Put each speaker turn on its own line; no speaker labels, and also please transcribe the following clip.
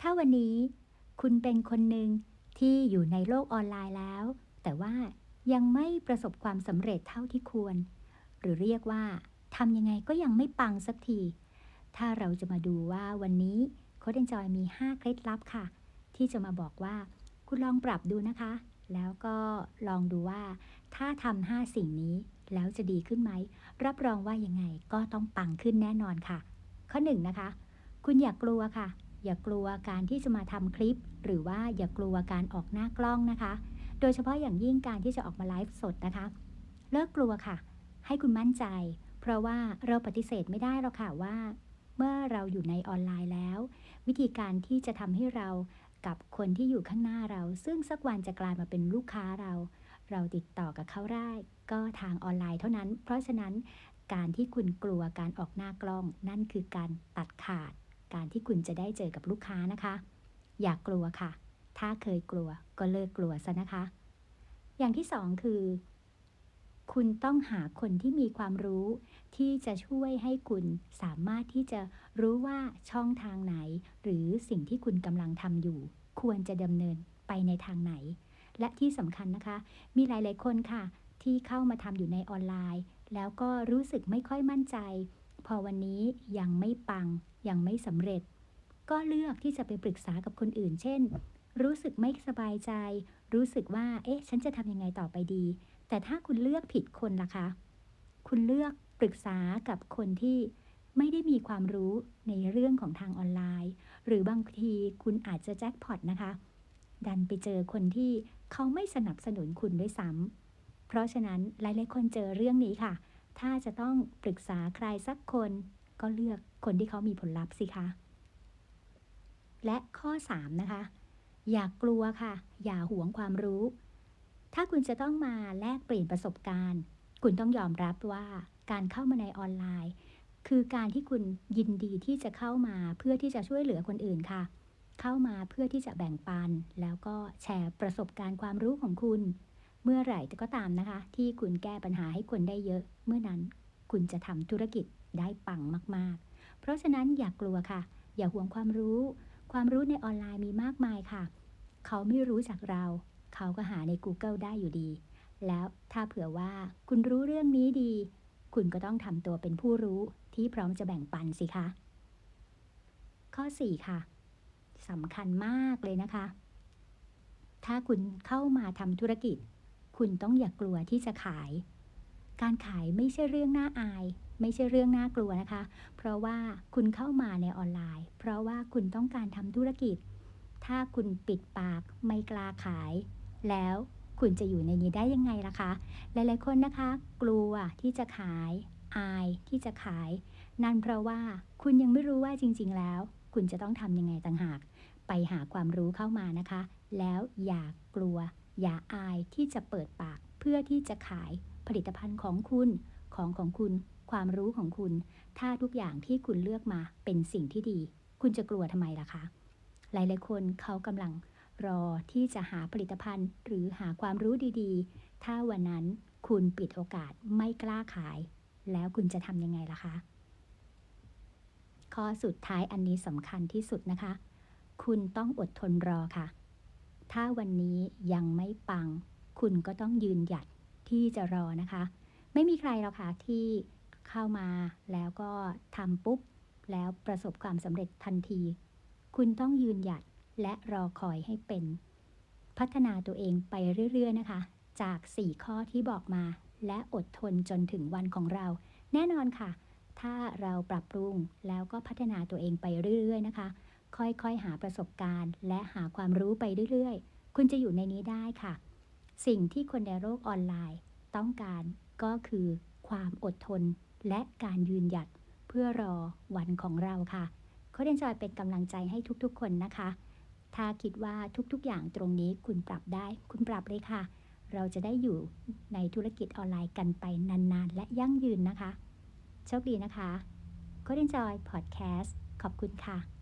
ถ้าวันนี้คุณเป็นคนหนึ่งที่อยู่ในโลกออนไลน์แล้ว แต่ว่ายังไม่ประสบความสำเร็จเท่าที่ควร หรือเรียกว่าทำยังไงก็ยังไม่ปังสักที ถ้าเราจะมาดูว่าวันนี้โค้ดเอนจอยมี 5 เคล็ดลับค่ะ ที่จะมาบอกว่า คุณลองปรับดูนะคะ แล้วก็ลองดูว่า ถ้าทำห้าสิ่งนี้แล้วจะดีขึ้นไหม รับรองว่ายังไงก็ต้องปังขึ้นแน่นอนค่ะ ข้อหนึ่งนะคะ คุณอย่ากกลัวค่ะ อย่ากลัวการที่จะมาทำคลิป หรือว่าอย่ากลัวการออกหน้ากล้องนะคะ โดยเฉพาะอย่างยิ่งการที่จะออกมาไลฟ์สดนะคะ เลิกกลัวค่ะ ให้คุณมั่นใจ เพราะว่าเราปฏิเสธไม่ได้หรอกค่ะว่า เมื่อเราอยู่ในออนไลน์แล้ว วิธีการที่จะทำให้เรากับคนที่อยู่ข้างหน้าเรา ซึ่งสักวันจะกลายมาเป็นลูกค้าเรา เราติดต่อกับเขาได้ก็ทางออนไลน์เท่านั้น เพราะฉะนั้นการที่คุณกลัวการออกหน้ากล้องนั่นคือการตัดขาด การที่คุณจะได้เจอกับลูกค้านะคะ อย่ากกลัวค่ะ ถ้าเคยกลัวก็เลิกกลัวซะนะคะ อย่างที่สองคือ คุณต้องหาคนที่มีความรู้ ที่จะช่วยให้คุณสามารถที่จะรู้ว่าช่องทางไหน หรือสิ่งที่คุณกำลังทำอยู่ ควรจะดำเนินไปในทางไหน และที่สำคัญนะคะ มีหลาย ๆ คนค่ะ ที่เข้ามาทำอยู่ในออนไลน์ แล้วก็รู้สึกไม่ค่อยมั่นใจ พอวันนี้ยังไม่ปังยังไม่สำเร็จ ก็เลือกที่จะไปปรึกษากับคนอื่น เช่น รู้สึกไม่สบายใจ รู้สึกว่า เอ๊ะ ฉันจะทำยังไงต่อไปดี แต่ถ้าคุณเลือกผิดคนล่ะคะ คุณเลือกปรึกษากับคนที่ไม่ได้มีความรู้ในเรื่องของทางออนไลน์ หรือบางทีคุณอาจจะแจ็คพอตนะคะ ดันไปเจอคนที่เขาไม่สนับสนุนคุณด้วยซ้ำเพราะฉะนั้นหลายๆคนเจอเรื่องนี้ค่ะ ถ้าจะต้องปรึกษาใครสักคนก็เลือกคนที่เขามีผลลัพธ์สิคะ และข้อ 3 นะคะ อย่ากกลัวค่ะ อย่าหวงความรู้ ถ้าคุณจะต้องมาแลกเปลี่ยนประสบการณ์ คุณต้องยอมรับว่าการเข้ามาในออนไลน์ คือการที่คุณยินดีที่จะเข้ามาเพื่อที่จะช่วยเหลือคนอื่นค่ะ เข้ามาเพื่อที่จะแบ่งปัน แล้วก็แชร์ประสบการณ์ความรู้ของคุณ เมื่อไหร่ก็ตามนะคะ ที่คุณแก้ปัญหาให้คนได้เยอะ เมื่อนั้นคุณจะทำธุรกิจได้ปังมาก ๆ เพราะฉะนั้นอย่ากกลัวค่ะ อย่าห่วงความรู้ ความรู้ในออนไลน์มีมากมายค่ะ เขาไม่รู้จากเรา เขาก็หาใน Google ได้อยู่ดี แล้วถ้าเผื่อว่าคุณรู้เรื่องนี้ดี คุณก็ต้องทำตัวเป็นผู้รู้ที่พร้อมจะแบ่งปันสิคะ ข้อ 4 ค่ะสำคัญมากเลยนะคะ ถ้าคุณเข้ามาทำธุรกิจ คุณต้องอย่ากกลัวที่จะขาย การขายไม่ใช่เรื่องน่าอาย ไม่ใช่เรื่องน่ากลัวนะคะ เพราะว่าคุณเข้ามาในออนไลน์ เพราะว่าคุณต้องการทำธุรกิจ ถ้าคุณปิดปากไม่กล้าขาย แล้วคุณจะอยู่ในนี้ได้ยังไงล่ะคะ หลายๆคนนะคะ กลัวที่จะขาย อายที่จะขาย นั่นเพราะว่าคุณยังไม่รู้ว่าจริง ๆ แล้ว คุณจะต้องทำยังไงต่างหาก ไปหาความรู้เข้ามานะคะ แล้วอย่ากลัว อย่าอายที่จะเปิดปากเพื่อที่จะขายผลิตภัณฑ์ของคุณ ของของคุณ ความรู้ของคุณ ถ้าทุกอย่างที่คุณเลือกมาเป็นสิ่งที่ดี คุณจะกลัวทำไมล่ะคะ หลายๆคนเขากำลังรอที่จะหาผลิตภัณฑ์ หรือหาความรู้ดีๆ ถ้าวันนั้นคุณปิดโอกาสไม่กล้าขาย แล้วคุณจะทำยังไงล่ะคะ ข้อสุดท้ายอันนี้สำคัญที่สุดนะคะ คุณต้องอดทนรอค่ะ ถ้าวันนี้ยังไม่ปัง คุณก็ต้องยืนหยัดที่จะรอนะคะ ไม่มีใครหรอกค่ะที่เข้ามาแล้วก็ทำปุ๊บ แล้วประสบความสำเร็จทันที คุณต้องยืนหยัดและรอคอยให้เป็น พัฒนาตัวเองไปเรื่อย ๆ นะคะ จาก 4 ข้อที่บอกมา และอดทนจนถึงวันของเรา แน่นอนค่ะ ถ้าเราปรับปรุงแล้วก็พัฒนาตัวเองไปเรื่อย ๆ นะคะ ค่อยๆ หาประสบการณ์ และหาความรู้ไปเรื่อยๆ คุณจะอยู่ในนี้ได้ค่ะ สิ่งที่คนในโลกออนไลน์ ต้องการก็คือ ความอดทน และการยืนหยัดเพื่อรอวันของเราค่ะโค้ดนจอยเป็นกำลังใจให้ทุกๆ คนนะคะ ถ้าคิดว่าทุกๆ อย่างตรงนี้คุณปรับได้ คุณปรับเลยค่ะ เราจะได้อยู่ในธุรกิจออนไลน์กันไปนานๆ และยั่งยืนนะคะ โชคดีนะคะโค้ดนจอยพอดแคสต์ขอบคุณค่ะ